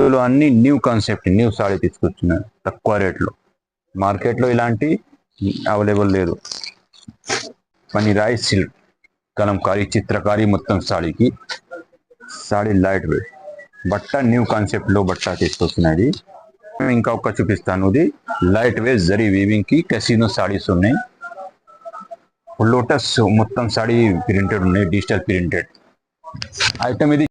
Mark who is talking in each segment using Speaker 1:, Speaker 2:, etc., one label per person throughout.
Speaker 1: లో అన్ని new concept new sari తీసుకొచ్చినాయి తక్కువ రేట్లో. మార్కెట్లో ఇలాంటి అవైలబుల్ లేదు. పని రాయి సిల్క్ కలంకారీ చిత్రకారీ మొత్తం సాడీకి సాడీ లైట్ వెయిట్ బట్ట న్యూ కాన్సెప్ట్లో బట్ట తీసుకొచ్చినది. ఇంకా ఒక చూపిస్తాను. ఇది లైట్ వెయిట్ జరీ వీవింగ్కి కెసినో సాడీస్ ఉన్నాయి. లోటస్ మొత్తం సాడీ ప్రింటెడ్ ఉన్నాయి డిజిటల్ ప్రింటెడ్ ఐటమ్ ఇది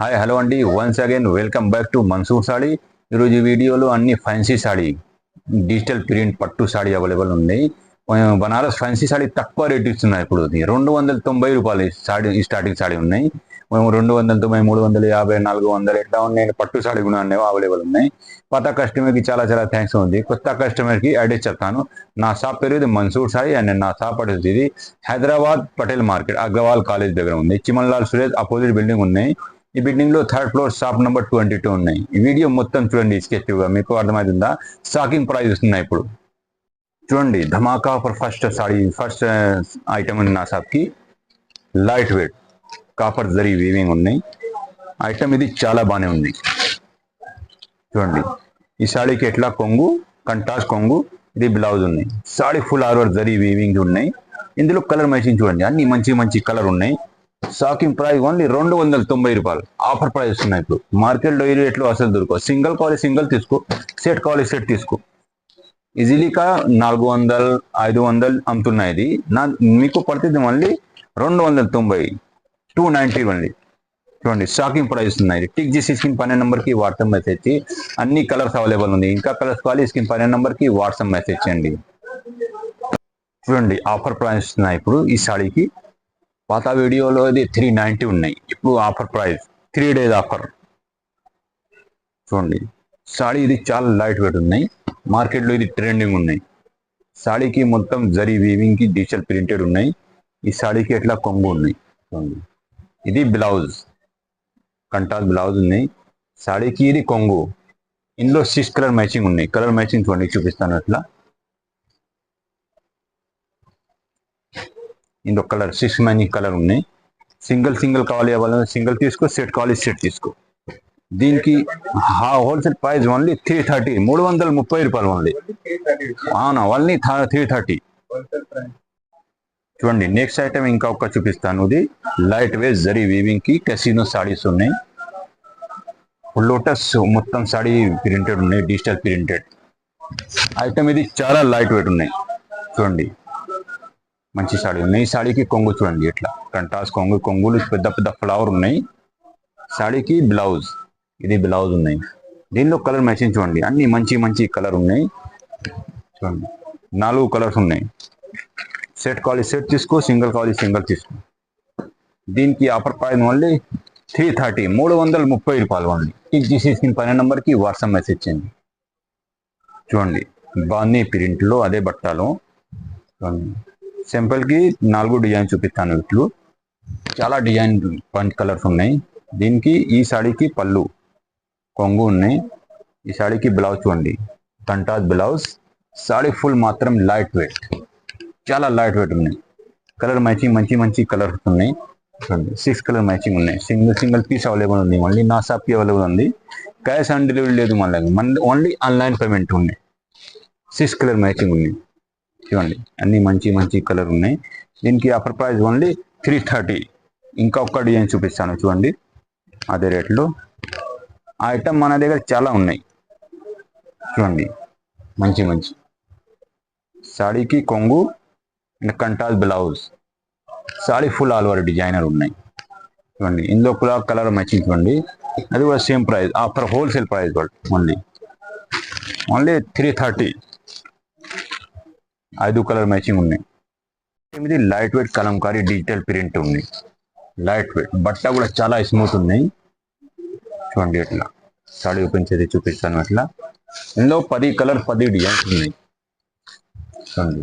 Speaker 1: హాయ్ హలో అండి once again welcome back to Mansoor sari ఈరోజు వీడియోలో అన్ని ఫ్యాన్సీ సాడీ డిజిటల్ ప్రింట్ పట్టు సాడీ అవైలబుల్ ఉన్నాయి. బనారస్ ఫ్యాన్సీ సాడీ తక్కువ రేట్ ఇస్తున్నాయి ఇప్పుడు. రెండు వందల తొంభై రూపాయలు సాడీ స్టార్టింగ్ సాడీ ఉన్నాయి. మేము రెండు వందల తొంభై మూడు వందల యాభై నాలుగు వందలు ఎట్లా ఉన్నాయి పట్టు సాడీ కూడా అనేవి అవైలబుల్ ఉన్నాయి. పాత కస్టమర్కి చాలా చాలా థ్యాంక్స్ ఉంది. కొత్త కస్టమర్కి అడ్రస్ చెప్తాను. నా షాప్ పేరు ఇది మన్సూర్ సాయి అండ్ నా షాప్ అడ్రస్ ఇది హైదరాబాద్ పటేల్ మార్కెట్ అగ్రవాల్ కాలేజ్ దగ్గర ఉంది. చిమన్లాల్ సురేష్ అపోజిట్ బిల్డింగ్ ఉన్నాయి. ఈ బిల్డింగ్లో third floor shop number twenty two ఉన్నాయి. ఈ వీడియో మొత్తం చూడండి స్కెచ్గా మీకు అర్థమవుతుందా స్టాకింగ్ ప్రైస్ ఉన్నాయి ఇప్పుడు. చూడండి ధమాకా for first sorry first item ఉంది నా షాప్కి light weight copper zari weaving ఉన్నాయి. ఐటమ్ ఇది చాలా బాగానే ఉంది. చూడండి ఈ సాడీకి ఎట్లా కొంగు? కంటాస్ కొంగు. ఇది బ్లౌజ్ ఉన్నాయి sari full all over zari weaving ఉన్నాయి. ఇందులో కలర్ మ్యాచింగ్ చూడండి. అన్ని మంచి మంచి కలర్ ఉన్నాయి. స్టాకింగ్ ప్రైస్ ఓన్లీ రెండు వందల తొంభై రూపాయలు. ఆఫర్ ప్రైస్ ఉన్నాయి ఇప్పుడు. మార్కెట్లో ఈ రేట్లు అసలు దొరకవు. సింగిల్ కావాలి సింగిల్ తీసుకో. సెట్ కావాలి సెట్ తీసుకో. ఈజీలీగా నాలుగు వందలు ఐదు వందలు అమ్ముతున్నాయి ఇది. నా మీకు పడుతుంది మళ్ళీ రెండు వందల తొంభై టూ నైంటీ ఓన్లీ చూడండి స్టాకింగ్ ప్రైస్ ఉన్నాయి. టిక్ చేసి స్కీమ్ పన్నెండు నెంబర్కి వాట్సాప్ మెసేజ్ అన్ని కలర్స్ అవైలబుల్ ఉంది ఇంకా కలర్స్ కావాలి స్కీమ్ పన్నెండు నెంబర్కి వాట్సాప్ మెసేజ్ చేయండి చూడండి ఆఫర్ ప్రైస్ ఉన్నాయి ఇప్పుడు ఈ సాడీకి పాత వీడియోలో ఇది త్రీ నైంటీ ఉన్నాయి. ఇప్పుడు offer price three days offer చూడండి. సాడీ ఇది చాలా లైట్ వెయిట్ ఉన్నాయి. మార్కెట్లో ఇది ట్రెండింగ్ ఉన్నాయి. సాడీకి మొత్తం జరీ వీవింగ్కి డిజిటల్ ప్రింటెడ్ ఉన్నాయి. ఈ సాడీకి ఎట్లా కొంగు ఉన్నాయి? చూడండి. ఇది బ్లౌజ్ కంటాల్ బ్లౌజ్ ఉన్నాయి సాడీకి ఇది కొంగు ఇందులో సిక్స్ కలర్ మ్యాచింగ్ ఉన్నాయి. కలర్ మ్యాచింగ్ చూడండి చూపిస్తాను అట్లా ఇందులో కలర్ సిక్స్ మ్యాచింగ్ కలర్ ఉన్నాయి. సింగిల్ సింగిల్ కావాలి అవ్వాలి సింగిల్ తీసుకో సెట్ కావాలి సెట్ తీసుకో. దీనికి wholesale price only three thirty మూడు వందల ముప్పై రూపాయలు ఓన్లీ. అవునా ఓన్లీ త్రీ థర్టీ. చూడండి నెక్స్ట్ ఐటమ్ ఇంకా ఒక చూపిస్తాను. ఇది లైట్ వేస్ జరీ వీవింగ్కి కెసినో సాడీస్ ఉన్నాయి. లోటస్ మొత్తం సాడీ ప్రింటెడ్ ఉన్నాయి డిజిటల్ ప్రింటెడ్ ఐటమ్ ఇది చాలా లైట్ వెయిట్ ఉన్నాయి. చూడండి మంచి సాడీ ఉన్నాయి. ఈ సాడీకి కొంగు చూడండి ఇట్లా కంటాస్ కొంగు కొంగులు పెద్ద పెద్ద ఫ్లవర్ ఉన్నాయి. సాడీకి బ్లౌజ్ ఇది బ్లౌజ్ ఉన్నాయి. దీనిలో కలర్ మ్యాచింగ్ చూడండి. అన్ని మంచి మంచి కలర్ ఉన్నాయి. చూడండి. నాలుగు కలర్స్ ఉన్నాయి. సెట్ కావాలి సెట్ తీసుకో సింగిల్ కావాలి సింగిల్ తీసుకో. దీనికి offer price only three thirty మూడు వందల ముప్పై రూపాయలు ఓన్లీ టిక్ జీసీ స్క్రీన్ పైన నెంబర్కి వాట్సాప్ మెసేజ్ చేయండి. చూడండి. బాగున్నాయి ప్రింట్లో అదే బట్టాలు. చూడండి. సింపుల్కి నాలుగు డిజైన్ చూపిస్తాను ఇట్లు చాలా డిజైన్ పంచ్ కలర్స్ ఉన్నాయి. దీనికి ఈ సాడీకి పళ్ళు కొంగు ఉన్నాయి. ఈ సాడీకి బ్లౌజ్ చూడండి. తంటాజ్ బ్లౌజ్ సాడీ ఫుల్ మాత్రం లైట్ వెయిట్ చాలా లైట్ వెయిట్ ఉన్నాయి. కలర్ మ్యాచింగ్ మంచి మంచి కలర్స్ ఉన్నాయి. చూడండి. సిక్స్ కలర్ మ్యాచింగ్ ఉన్నాయి. సింగిల్ సింగిల్ పీస్ అవైలబుల్ ఉంది. మళ్ళీ నా షాప్కి అవైలబుల్ ఉంది. క్యాష్ ఆన్ డెలివరీ లేదు మళ్ళీ. మళ్ళీ ఓన్లీ ఆన్లైన్ పేమెంట్ ఉన్నాయి. సిక్స్ కలర్ మ్యాచింగ్ ఉన్నాయి. చూడండి అన్ని మంచి మంచి కలర్ ఉన్నాయి. దీనికి offer price only three thirty ఇంకా ఒక్క డిజైన్ చూపిస్తాను చూడండి. అదే రేట్లో. ఆ ఐటమ్ మన దగ్గర చాలా ఉన్నాయి. చూడండి. మంచి మంచి. సాడీకి కొంగు and కంటాల్ blouse sari full all over designer ఉన్నాయి. చూడండి. ఇందులో కూడా కలర్ మ్యాచింగ్ చూడండి. అది కూడా same price offer wholesale price only only three thirty ఐదు కలర్ మ్యాచింగ్ ఉన్నాయి. ఎనిమిది light weight Kalamkari digital print ఉంది. లైట్ వెయిట్ బట్ట కూడా చాలా స్మూత్ ఉన్నాయి. చూడండి ఇట్లా సాడీ ఓపెన్ చేసి చూపిస్తాను అట్లా ఇందులో పది కలర్ పది డిజైన్స్ ఉన్నాయి. చూడండి.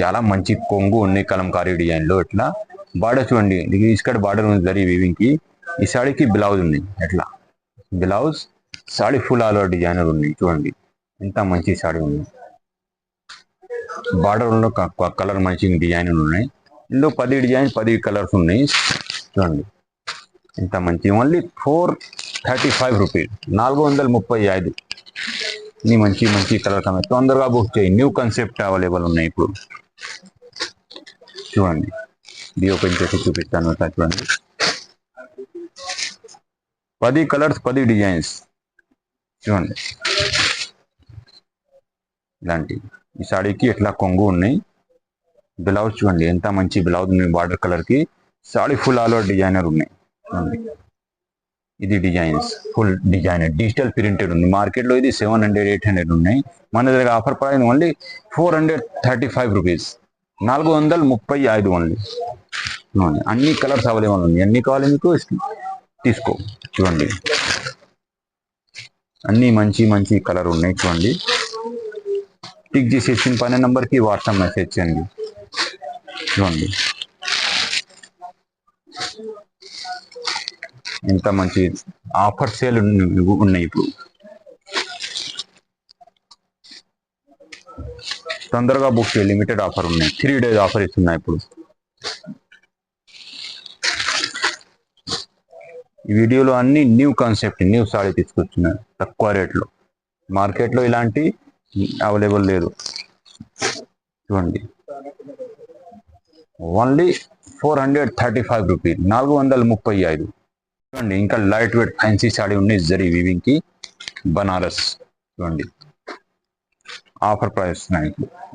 Speaker 1: చాలా మంచి కొంగు ఉన్నాయి కలంకారీ డిజైన్లో ఇట్లా బార్డర్ చూడండి. ఇది ఇస్కట్ బార్డర్ ఉంది జరీ వీవింగ్కి. ఈ సాడీకి బ్లౌజ్ ఉంది. ఎట్లా? Blouse sari full all over designer ఉన్నాయి చూడండి. ఎంత మంచి సాడీ ఉంది. బార్డర్ ఉన్న కలర్ మంచి డిజైన్లు ఉన్నాయి. ఇందులో పది డిజైన్ పది కలర్స్ ఉన్నాయి. చూడండి. ఇంత మంచి only four thirty five rupees. నాలుగు వందల ముప్పై ఐదు. ఇన్ని మంచి మంచి కలర్ కన్నా తొందరగా బుక్ చేయి. న్యూ కాన్సెప్ట్ అవైలబుల్ ఉన్నాయి ఇప్పుడు. చూడండి. ఇది ఓపెన్ చేసి చూపిస్తాను. చూడండి. పది కలర్స్ పది డిజైన్స్. చూడండి. ఇలాంటి. ఈ సాడీకి ఇట్లా కొంగు ఉన్నాయి? బ్లౌజ్ చూడండి ఎంత మంచి బ్లౌజ్ ఉంది బార్డర్ కలర్కి. Sari full all over designer ఉన్నాయి. చూడండి. ఇది designs full design digital printed ఉంది. మార్కెట్లో ఇది సెవెన్ హండ్రెడ్ ఎయిట్ హండ్రెడ్ ఉన్నాయి. మన దగ్గర offer price only four hundred thirty five rupees. నాలుగు వందల ముప్పై ఐదు ఓన్లీ. అన్ని కలర్స్ అవైలబుల్ ఉంది అన్ని కావాలి మీకు? తీసుకో. చూడండి. అన్ని మంచి మంచి కలర్ ఉన్నాయి చూడండి. టిక్ చేసేసిన పైన నంబర్కి వాట్సాప్ మెసేజ్ చేయండి. చూడండి ఎంత మంచి ఆఫర్ సేల్ ఉన్నాయి ఇప్పుడు. తొందరగా బుక్ చేయాలి లిమిటెడ్ ఆఫర్ ఉన్నాయి. త్రీ డేస్ ఆఫర్ ఇస్తున్నాయి ఇప్పుడు. ఈ వీడియోలో అన్ని న్యూ కాన్సెప్ట్ న్యూ సాడీ తీసుకొచ్చినాయి తక్కువ రేట్లో. మార్కెట్లో ఇలాంటి అవైలబుల్ లేదు. చూడండి only four hundred thirty five rupees. నాలుగు వందల ముప్పై ఐదు. చూడండి ఇంకా లైట్ వెయిట్ ఫ్యాన్సీ సాడీ ఉంది జరీ వివింగ్కి బనారస్. చూడండి offer price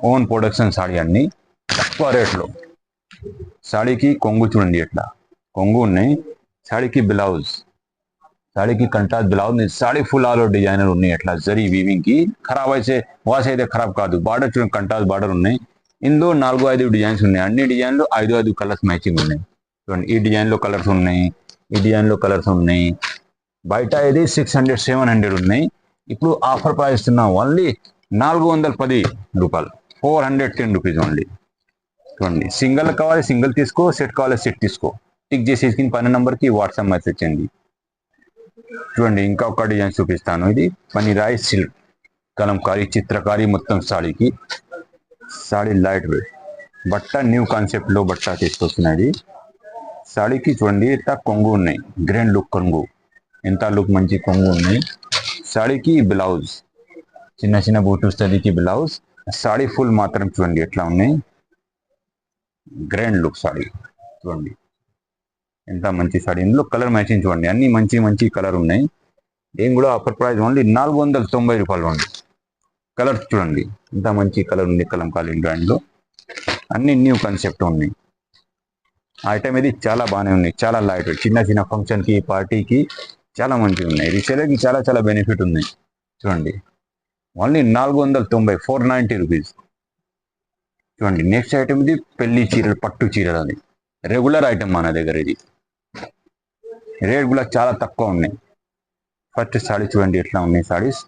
Speaker 1: own production sari అన్ని తక్కువ రేట్లో. సాడీకి కొంగు చూడండి ఎట్లా. కొంగు ఉన్నాయి. సాడీకి బ్లౌజ్. సాడీకి కంటాస్ బ్లౌజ్ ఉంది sari full all over designer ఉన్నాయి అట్లా జరీ వీవింగ్కి ఖరాబ్ అయితే వాస్ అయితే ఖరాబ్ కాదు బార్డర్ చూడండి కంటాస్ బార్డర్ ఉన్నాయి ఇందులో నాలుగు ఐదు డిజైన్స్ ఉన్నాయి అన్ని డిజైన్లు ఐదు ఐదు కలర్స్ మ్యాచింగ్ ఉన్నాయి చూడండి ఈ డిజైన్లో కలర్స్ ఉన్నాయి ఈ డిజైన్లో కలర్స్ ఉన్నాయి బయట ఇది సిక్స్ హండ్రెడ్ సెవెన్ హండ్రెడ్ ఉన్నాయి ఇప్పుడు ఆఫర్ ప్రైస్ ఇస్తున్నాం ఓన్లీ నాలుగు వందల పది రూపాయలు four hundred ten rupees only చూడండి సింగిల్ కావాలి సింగిల్ తీసుకో సెట్ కావాలి సెట్ తీసుకో టిక్ చేసి పైన నెంబర్కి వాట్సాప్ మెసేజ్ చేయండి చూడండి ఇంకా ఒక డిజైన్ చూపిస్తాను. ఇది పనిరాయి సిల్క్ కలంకారీ చిత్రకారి మొత్తం సాడీకి సాడీ లైట్ వెయిట్ బట్ట న్యూ కాన్సెప్ట్లో బట్ట తీసుకొస్తున్నది సాడీకి చూడండి ఇంత కొంగు ఉన్నాయి. గ్రాండ్ లుక్ కొంగు. ఎంత లుక్ మంచి కొంగు ఉన్నాయి. సాడీకి బ్లౌజ్. చిన్న చిన్న బూటు స్టడీకి బ్లౌజ్. సాడీ ఫుల్ మాత్రం చూడండి ఎట్లా ఉన్నాయి. గ్రాండ్ లుక్ సాడీ చూడండి. ఎంత మంచి సాడీ ఇందులో కలర్ మ్యాచింగ్ చూడండి. అన్ని మంచి మంచి కలర్ ఉన్నాయి. ఏం కూడా ఆఫర్ ప్రైస్ ఓన్లీ నాలుగు వందల తొంభై రూపాయలు ఉంది. కలర్ చూడండి. ఎంత మంచి కలర్ ఉంది కలంకాలి బ్రాండ్లో అన్ని న్యూ కాన్సెప్ట్ ఉన్నాయి. ఐటమ్ ఇది చాలా బాగానే ఉన్నాయి చాలా లైట్ చిన్న చిన్న ఫంక్షన్కి పార్టీకి చాలా మంచిగా ఉన్నాయి. రీసేలర్కి చాలా చాలా బెనిఫిట్ ఉంది చూడండి. ఓన్లీ నాలుగు వందల తొంభై ఫోర్ నైంటీ రూపీస్ చూడండి. నెక్స్ట్ ఐటమ్ ఇది పెళ్ళి చీరలు పట్టు చీరలు అది. రెగ్యులర్ ఐటమ్ మన దగ్గర ఇది. రేట్ కూడా చాలా తక్కువ ఉన్నాయి. ఫస్ట్ సాడీ చూడండి ఎట్లా ఉన్నాయి సాడీస్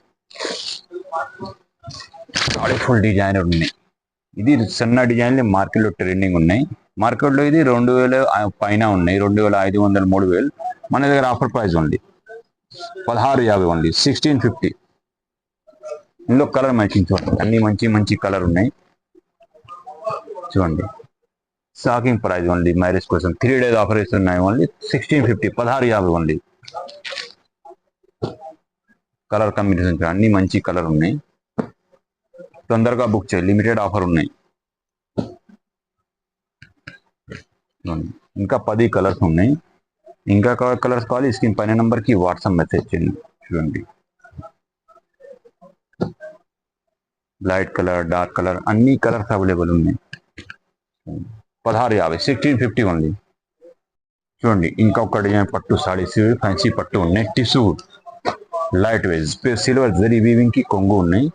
Speaker 1: సాడీ ఫుల్ డిజైనర్ ఉన్నాయి. ఇది సన్న డిజైన్లు మార్కెట్లో ట్రెండింగ్ ఉన్నాయి. మార్కెట్లో ఇది రెండు వేల పైన ఉన్నాయి. రెండు వేల ఐదు వందలు మూడు వేలు. మన దగ్గర ఆఫర్ ప్రైస్ ఉంది. పదహారు యాభై ఓన్లీ సిక్స్టీన్ ఫిఫ్టీ ఇందులో కలర్ మ్యాచింగ్ చూడండి. అన్ని మంచి మంచి కలర్ ఉన్నాయి. చూడండి. షాకింగ్ ప్రైస్ ఓన్లీ మ్యారేజ్ కోసం త్రీ డేస్ ఆఫర్ ఇస్తున్నాయి ఓన్లీ సిక్స్టీన్ ఫిఫ్టీ పదహారు యాభై ఓన్లీ కలర్ కాంబినేషన్ అన్ని మంచి కలర్ ఉన్నాయి తొందరగా బుక్ చేయాలి లిమిటెడ్ ఆఫర్ ఉన్నాయి చూడండి. ఇంకా పది కలర్స్ ఉన్నాయి ఇంకా కలర్స్ కావాలి స్క్రీన్ పైన నంబర్కి వాట్సాప్ మెసేజ్ చేయండి చూడండి లైట్ కలర్ డార్క్ కలర్ అన్ని కలర్స్ అవైలబుల్ ఉన్నాయి పదహారు యాభై సిక్స్టీన్ ఫిఫ్టీ ఓన్లీ చూడండి ఇంకొకటి డిజైన్ పట్టు సారీస్ ఫ్యాన్సీ పట్టు ఉన్నాయి. టిష్యూ లైట్ వెజ్ సిల్వర్ జరీ వీవింగ్కి కొంగు ఉన్నాయి.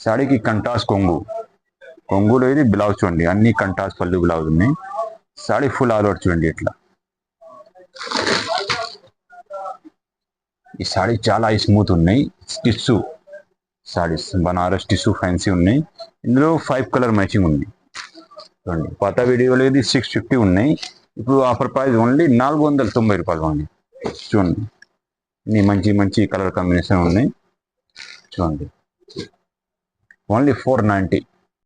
Speaker 1: సాడీకి కంటాస్ కొంగు. కొంగులో ఇది బ్లౌజ్ చూడండి అన్ని కంటాస్ పళ్ళు బ్లౌజ్ ఉన్నాయి. సాడీ ఫుల్ ఆల్ అవుట్ చూడండి ఇట్లా. ఈ సాడీ చాలా స్మూత్ ఉన్నాయి. టిష్యూ సాడీస్ బనారస్ టిస్సు ఫ్యాన్సీ ఉన్నాయి. ఇందులో ఫైవ్ కలర్ మ్యాచింగ్ ఉంది. చూడండి. పాత వీడియోలో ఇది సిక్స్ ఫిఫ్టీ ఉన్నాయి. ఇప్పుడు ఆఫర్ ప్రైస్ ఓన్లీ నాలుగు వందల తొంభై రూపాయలు ఓన్లీ. చూడండి. ఇన్ని మంచి మంచి కలర్ కాంబినేషన్ ఉన్నాయి. చూడండి. Only four ninety.